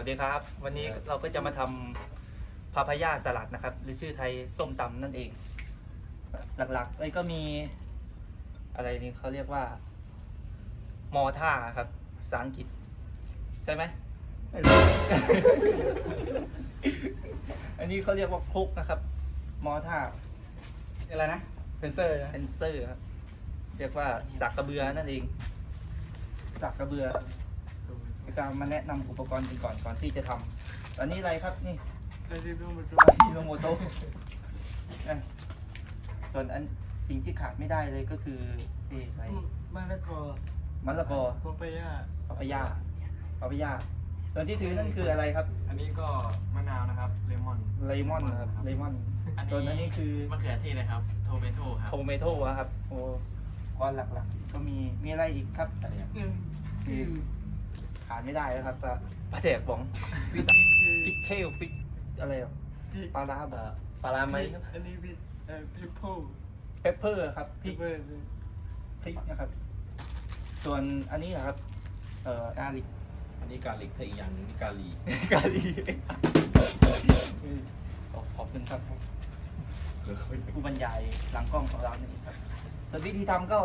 วัสดีครับ วันนี้เราก็จะมาทำพาพายาสลัดนะครับ หรือชื่อไทยส้มตำนั่นเอง หลักๆเอ้ยก็มี อะไรนี่เขาเรียกว่า มอท่าครับภาษาอังกฤษ ใช่ไหมอันนี้เขาเรียกว่าคลุกนะครับ มอท่าอะไรนะเพนเซอร์นะเพนเซอร์ครับ เรียกว่าสักกระเบือนั่นเอง สักกระเบือ จะมาแนะนำอุปกรณ์กันก่อนก่อนที่จะทำตอนนี้อะไรครับนี่ไอ้ที่ต้องมาดูฮิโรโมโตะอะส่วนอันสิ่งที่ขาดไม่ได้เลยก็คือเอะอะไรมะละกอมะละกอโปปายาปาปายาปาปายาส่วนที่ถือนั่นคืออะไรครับอันนี้ก็มะนาวนะครับ เลมอน เลมอนครับเลมอนอันส่วนอันนี้นี้คือ มะเขือเทศนะครับโทเมโต้ครับโทเมโต้ครับโอ้ก้อนหลักๆ ก็มี มีอะไรอีกครับอืมคือ ขาดไม่ได้แล้วครับปลาปลาแดกบองฟิอัชนนี้คือฟิชเทลฟิชอะไรอะพริกปลาร้าบอปลาร้าไหมครับอันนี้พริกเอ่อพริกโพเปปเปอร์ครับพพริริกกเบอร์พริกนะครับ ส่วนอันนี้นะครับ เอ่อกาลิกอันนี้กาลิกถ้าอีกอย่างหนึงนี่กาลีกาลีขอบคุณครับเดี๋ยวค่อยผู้บรรยายหลังกล้องของเรานี่ครับส่วนวิธีทำก็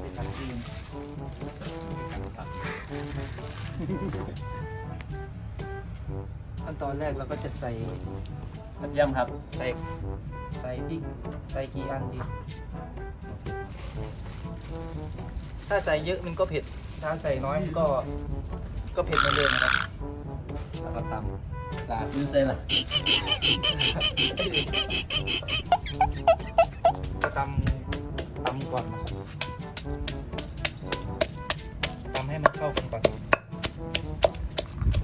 เป็นทำจีนการสั่ ง ขั้นตอนแรกเราก็จะใส่กระเทียมครับ ใส่ใส่พริกใส่กี่อันดี ถ้าใส่เยอะมันก็เผ็ด ถ้าใส่น้อยมันก็ก็เผ็ดเหมือนเดิมนะครับแล้วก็ตำสาดยูเซนล่ะก็ตำตำก่อนนะครับ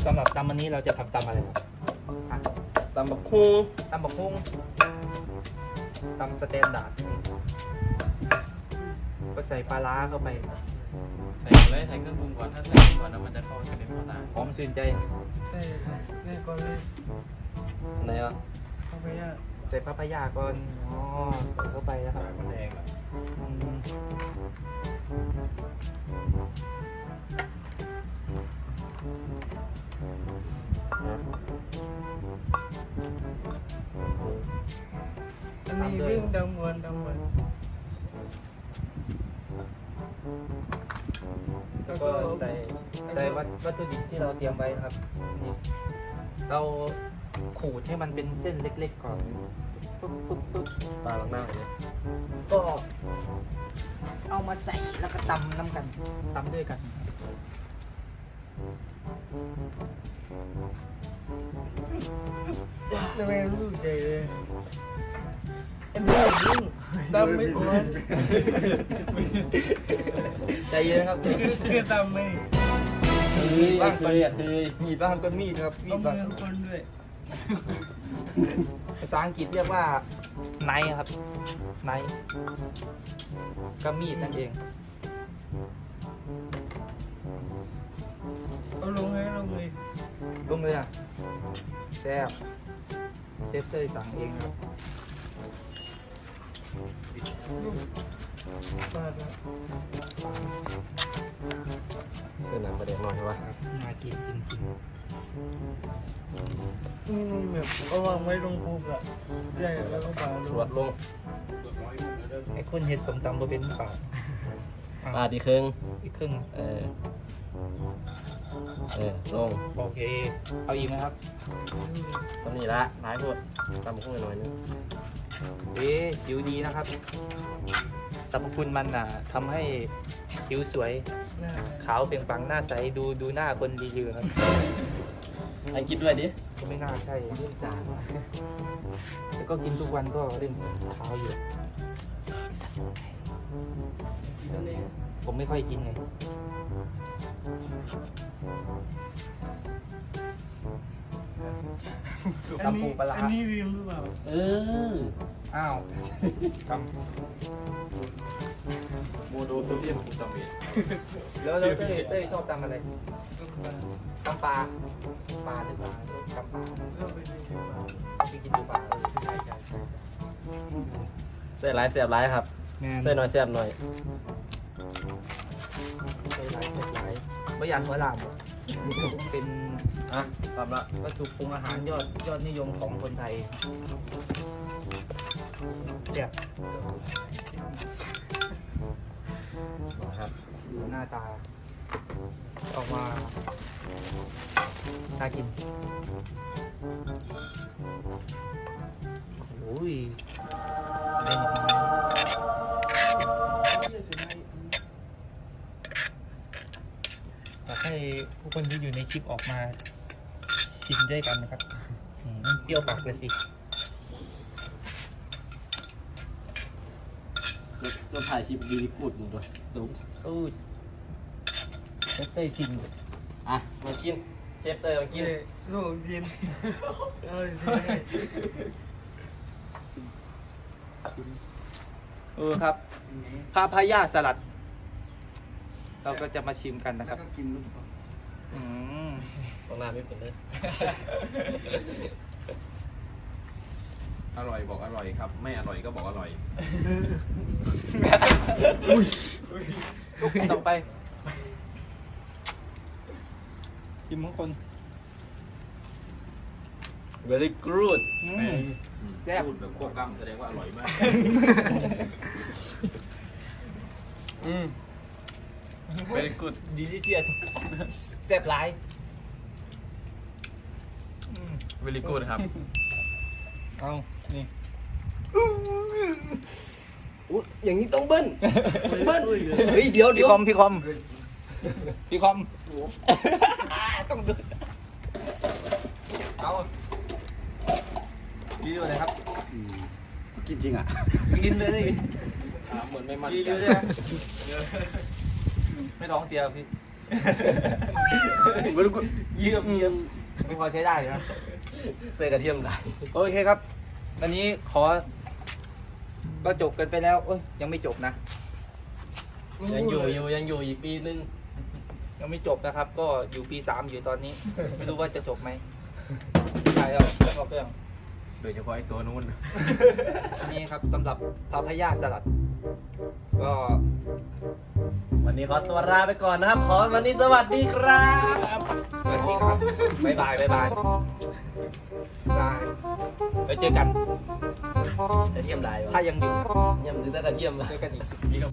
สำหรับตำอันนี้เราจะทำตำอะไรครับอะตำบักฮู้ตำบักหุ่งตำสแตนดาร์ดนี่ก็ใส่ปลาร้าเข้าไปใส่เลยใส่เครื่องปรุงก่อนถ้าใส่ก่อนแล้วมันจะเข้ากันเป็นพอตาหอมชื่นใจใช่นี่ก่อนเลยไหนอะโปปายาใส่ปลาพายาก่อนอ๋อใส่เข้าไปแล้วครับ มันแดงอะอื วิ่งดำวนดำวนแล้วก็ใส่ใส่วัตวัตถุดิบที่เราเตรียมไว้นะครับนี่เราขูดให้มันเป็นเส้นเล็กๆก่อนปุ๊บปุ๊บปุ๊บปลาลังหน้าเลยก็เอามาใส่แล้วก็ตำน้ำกันตำด้วยกันทำไมรู้ใจเลย อันนี้วิ่งดำไม่พ้นใจเย็นครับคือดำไม่มีบ้างเคยอะเคยมีบ้างก็มีดครับมีดบ้างคนด้วยภาษาอังกฤษเรียกว่าไนครับไนก็มีดนั่นเองเอาลงให้ลงเลยลงเลยอะแซ่บเชฟเตอร์สั่งเองครับ เส้นหนังประเด็นหน่อยใช่ปะน่ากินจริงนี่นี่แบบเอาวางไว้ลงปุ๊บอะใหญ่แล้วก็ปาดตลรวจงลงๆไอ้คนเฮ็ดสมตำบ่เป็นหรือเปล่าปลาดีครึ่งอีกครึ่งเออเออลงโอเค เอาอีกไหมครับตำนี้ละร้ายพวดตำบักฮู้หน่อยนึง เอ๊ะผิวดีนะครับสรรพคุณมันน่ะทำให้ผิวสวยน่าขาวเปล่งปลังหน้าใสดูดูหน้าคนดีอยู่ครับให้คิดด้วยดิก็ไม่น่าใช่เรื่องจานแต่ก็กินทุกวันก็เรื่องขาวอยู่ผมไม่ค่อยกินไงอันตำนี้ปูปลาร้าอันนี้วิมหรือเปล่า เออ อ้าวตโมโนโซเดียมกลูตาเมตำแล้วแล้วเต้ยเต้ยชอบตำอะไรตำปลาปลาหรือปลาตำปลาเราไปดูดีกว่าไปกินดูปลาเออใช่ใช่ใช่เส้นร้ายเสียบร้ายครับแม่นเส้นน้อยเสียบหน่อยใส่หลายใส่หลายไม่อยากหัวหลามบ่เป็น อะทำละวัตถุปรุงอาหารยอดยอดนิยมของคนไทย เสียบนะครับดูหน้าตา ออกมาน่ากินโอ้ยเด้งออกมาอยากให้ผู้คนที่อยู่ในคลิปออกมาชิมด้วยกันนะครับอืมเปรี้ยวปากเลยสิ จะถ่ายชิปดีพูดมึงด้วยสูงอู้ยเต้ยเต้ยซิงอะมากินเชฟเตอร์มากินลูกกินเออสิเออครับพาพายาสลัด เราก็จะมาชิมกันนะครับอืมตรงหน้าไม่เป็นเลย อร่อยบอกอร่อยครับ ไม่อร่อยก็บอกอร่อยต่อไปชิมของคนเวลี่กรูดอืมแซ่บพูดแบบโคกล้ำแสดงว่าอร่อยมาก อืม very good ดีลิเจียสแซ่บหลายเวลิกูดครับ เอานี่อุ๊ยอย่างนี้ต้องเบิ้ลเบิ้ลเฮ้ยเดี๋ยวเดี๋พี่ยวคอมพี่คอมพี่คอมต้องดูเอาดีด้วยนะครับกินจริงอะกินเลยถามเหมือนไม่มั่นดีใจด้วยนะไม่ท้องเสียพี่เวลี่กูดเยี่ยมเยี่ยมไม่พอใช้ได้อยู่นะ ใส่กระเทียมได้โอเคครับวันนี้ขอ ก็จบกันไปแล้วเอ้ยยังไม่จบนะ ยังอยู่อยู่ยังอยู่อีกปีนึงยังไม่จบนะครับ ก็อยู่ปีสามอยู่ตอนนี้ ไม่รู้ว่าจะจบไหมใช่แล้วแล้วก็เรื่องโดยเฉพาะไอ้ตัวนู้นอันนี้ครับสำหรับพาพายาสลัด ก็วันนี้ขอตัวลาไปก่อนนะครับ ขอวันนี้สวัสดีครับสวัสดีครับบ๊ายบายบ๊ายบายบายไว้เจอกันกระเทียมได้ถ้ายังอยู่ยังถือแต่กระเทียมเจอกันอีกนี่ก็